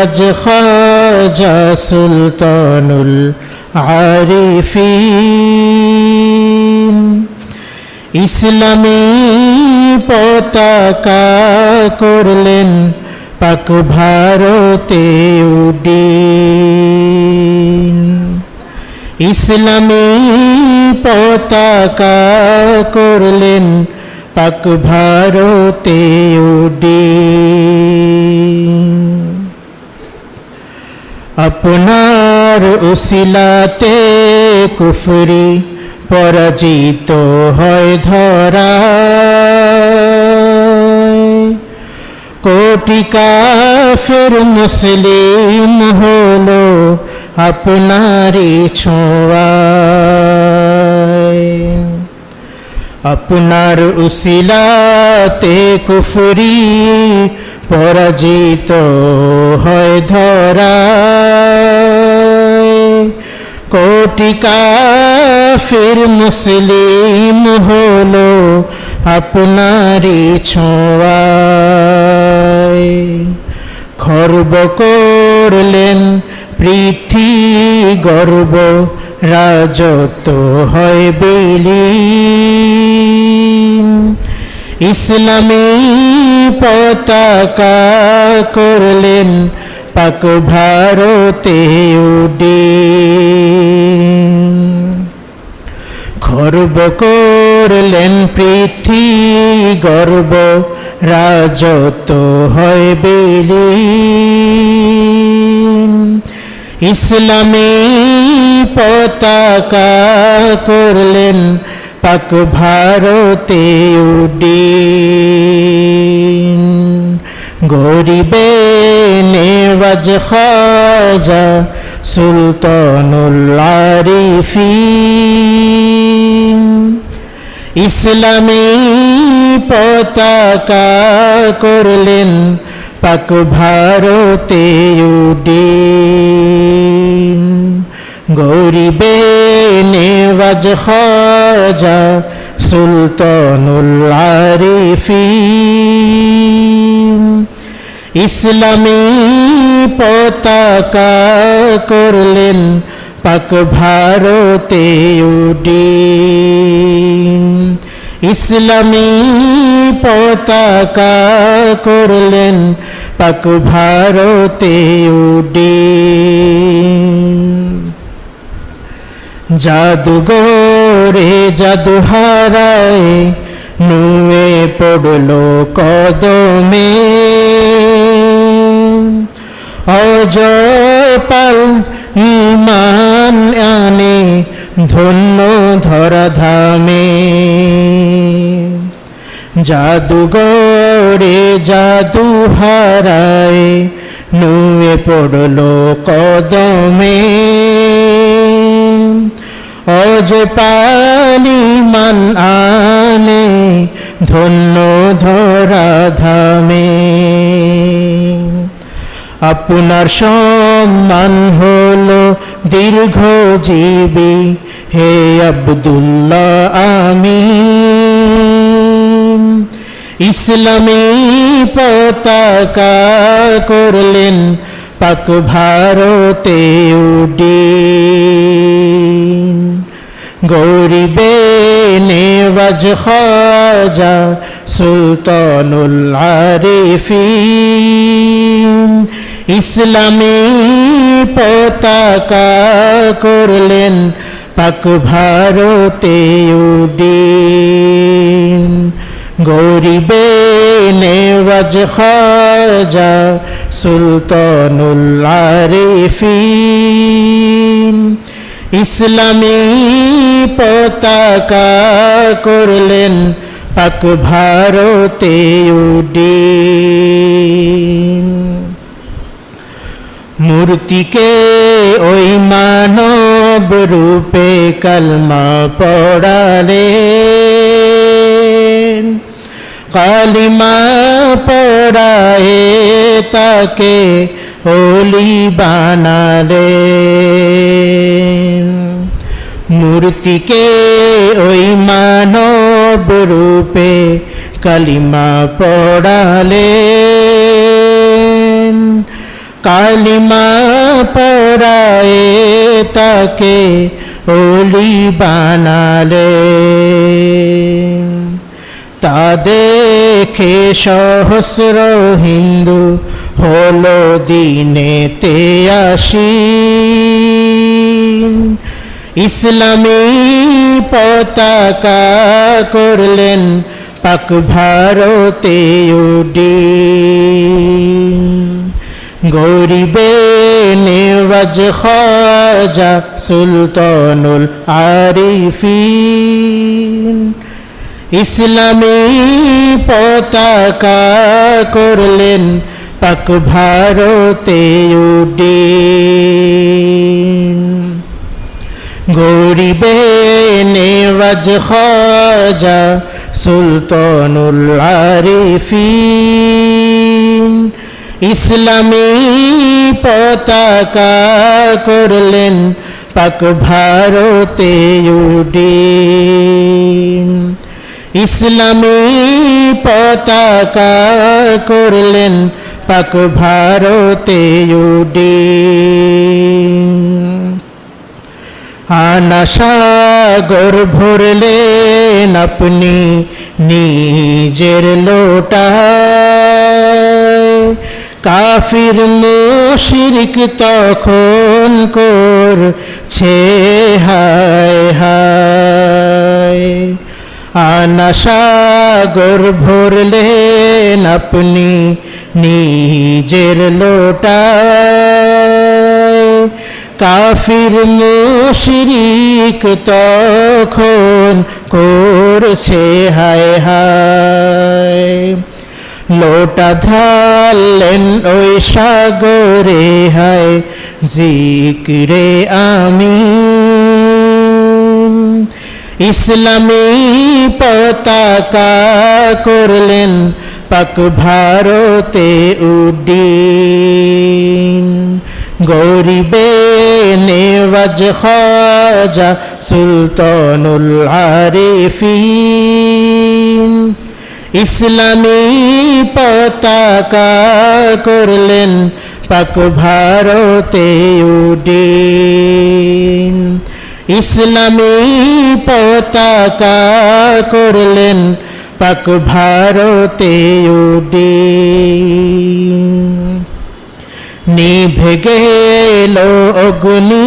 ওয়াজ খাজা সুলতানুল আরিফিন। ইসলামী পতাকা করলেন পাক ভারতে উডিন। ইসলামী পতাকা করলেন পাক ভারতে উডিন। আপনার উসিলাতে কুফরি পরাজিত হয় ধরা কোটি কাফের মুসলিম হলো আপনারই ছোঁয়ায়। আপনার উসিলাতে কুফরি পরাজিত হয় ধরা কোটি কাফির মুসলিম হলো আপনারই ছোঁয়ায়। খর্ব করলেন পৃথি গর্ব রাজত হয় বিলীন। ইসলামী পতাকা করলেন পাক ভারতে উডিন খর্ব করলেন পৃথি, গর্ব রাজত হয় বিলীন ইসলামী পতাকা করলেন পাক ভারতে উডিন গরিবে নেওয়াজ খাজা সুলতানুল আরিফিন ইসলামী পতাকা করলেন পাক ভারতে উডিন। গরিবে নেওয়াজ খাজা সুলতানুল আরিফিন ইসলামী পতাকা করলেন পাক ভারতে উডিন। ইসলামী পতাকা করলেন পাক ভারতে উডিন। জাদুগরে জাদু হারায় নুয়ে পড়ল কদমে। অজয় পাল ইমান আনে, ধন্য ধরা ধামে জাদুগরে জাদু হারায়, নুয়ে পড়ল কদমে। অজ পানি মান আনে, ধন্য ধরা ধামে আপনার সম্মান হলো দীর্ঘ জীবী হে আব্দুল্লাহ আমি ইসলামী পতাকা করলেন পাক ভারতে উডিন। গরিবে নেওয়াজ খাজা সুলতানুল আরিফিন। ইসলামী পতাকা করলেন পাক ভারতে উডিন গরিবে নেওয়াজ খাজা সুলতানুল আরিফিন ইসলামী পতাকা করলেন পাক ভারতে উডিন মূর্তিকে ওই মানব রূপে কলমা পড়ালেন। কালিমা পড়ায়ে তাকে ওলি বানালেন। মূর্তিকে ওই মানব রূপে কালিমা পড়ালেন। কালিমা পড়ায়ে তাকে ওলি বানালে। তা দেখে সহস্র হিন্দু হলো দিনেতে আসি ইসলামী পতাকা করলেন পাক ভারতে উডিন। গরিবে নেওয়াজ খাজা সুলতানুল আরিফিন। ইসলামী পতাকা করলেন পাক ভারতে উডিন গরিবে নেওয়াজ খাজা সুলতানুল আরিফিন। ইসলামী পতাকা করলেন পাক ভারতে উডিন। ইসলামী পতাকা করলেন পাক ভারতে উডিন। আনা সাগর ভরলেন আপনি নিজের লোটায়। কাফির মুশরিক তখন করছে, হায় হায়। আনা সাগর ভরলেন আপনি নিজের লোটায়। কাফির মুশরিক তখন করছে, হায় হায়। লোটা ধারলেন ওই সাগরে, হায় জিকরে আমি ইসলামী পতাকা করলেন পাক ভারতে উডিন গরিবে নেওয়াজ খাজা সুলতানুল আরিফিন। ইসলামী পতাকা করলেন পাক ভারতে উডিন ইসলামী পতাকা করলেন পাক ভারতে উডিন নিভে গেল অগ্নি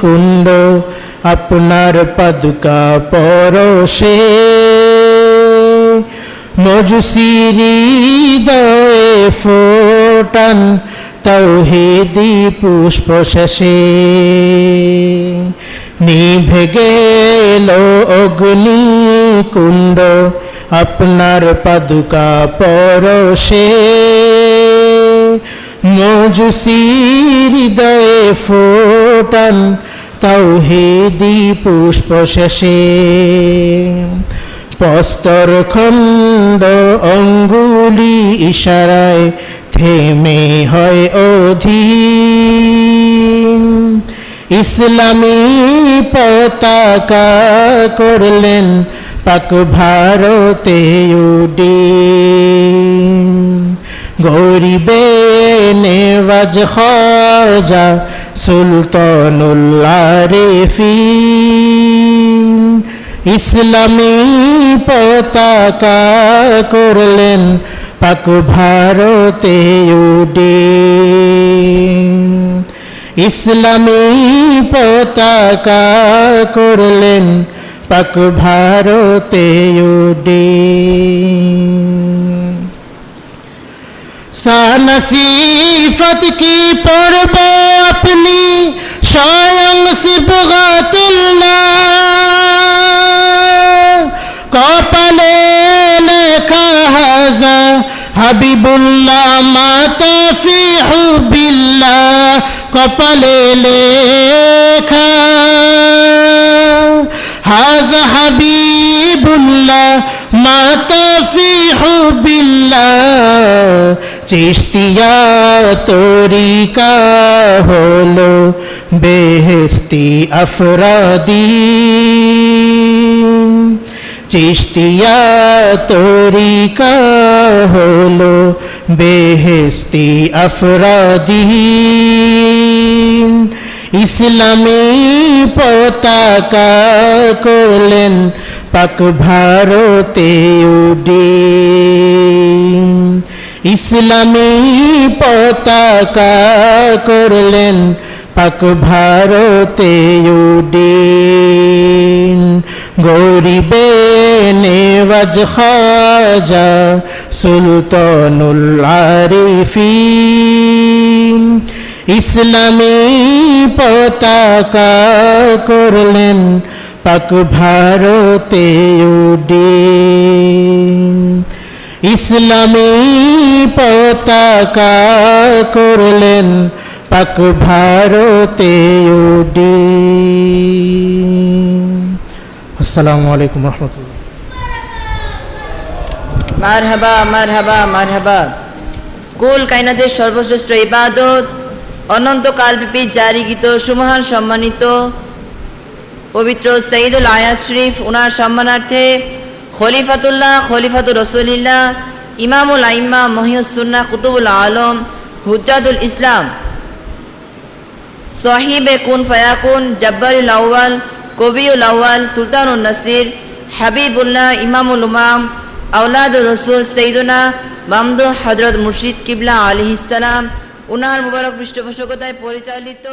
কুণ্ড আপনার পাদুকা পরশে মজুসিরি দয়ে ফোটান তৌহিদি পুষ্প শেষে নিভে গেল অগ্নি কুণ্ড আপনার পাদুকা পরশে। মজুসির হৃদয়ে ফোটান তৌহিদি পুষ্প শেষে পস্তর খণ্ড অঙ্গুলি ইশারায় থেমে হয় অধীন। ইসলামী পতাকা করলেন পাক ভারতে উডিন। গরিবে নেওয়াজ খাজা সুলতানুল আরিফিন ইসলামী পতাকা করলেন পাক ভারতে উডে। ইসলামী পতাকা করলেন পাক ভারতে উডে। সানসিফত কি পড়ব আপনি? স্বয়ং শিবগাতুল্লাহ কপালে লেখা হাজা, হাবিবুল্লাহ মাতা ফি হুবিল্লাহ কপালে লেখা হাজা, হাবিবুল্লাহ মাতা ফি হুবিল্লাহ চিস্তিয়া তরিকা হলো বেহেস্তি আফরাদি। চিস্তিয়া তরিকা হলো বেহেস্তি আফরাদিন ইসলামী পতাকা করলেন পাক ভারতে উডিন ইসলামী পতাকা করলেন পাক ভারতে উডিন গরিবে নেওয়াজ খাজা সুলতানুল আরিফিন ইসলামী পতাকা করলেন পাক ভারতে উডিন ইসলামী পতাকা করলেন পাক ভারতে উডিন আসসালামু আলাইকুম রহমতুল্লাহ। মারহাবা মারহাবা মারহাবা। কুল কাইনাদের সর্বশ্রেষ্ঠ ইবাদত অনন্ত কালব্যাপী জারিগীত সুমহান সম্মানিত, পবিত্র সঈদুল আয়াত শরীফ ওনার সম্মানার্থে খলিফাতুল্লাহ, খলিফাতুর রসুলিল্লাহ, ইমামুল আইম্মা মহিউসুন্না কুতুবুল আলম হুজ্জাদুল ইসলাম। সাহিবে কুন ফায়াকুন, জব্বারুল আউয়াল কবিউল আউয়াল সুলতানুল নাসির, হাবিবুল্লাহ, ইমামুল উমাম আউলাদুর রসুল সৈদুনা মামদু হজরত মুর্শিদ কিবলা আলহিসাল্লাম উনার মুবারক পৃষ্ঠপোষকতায় পরিচালিত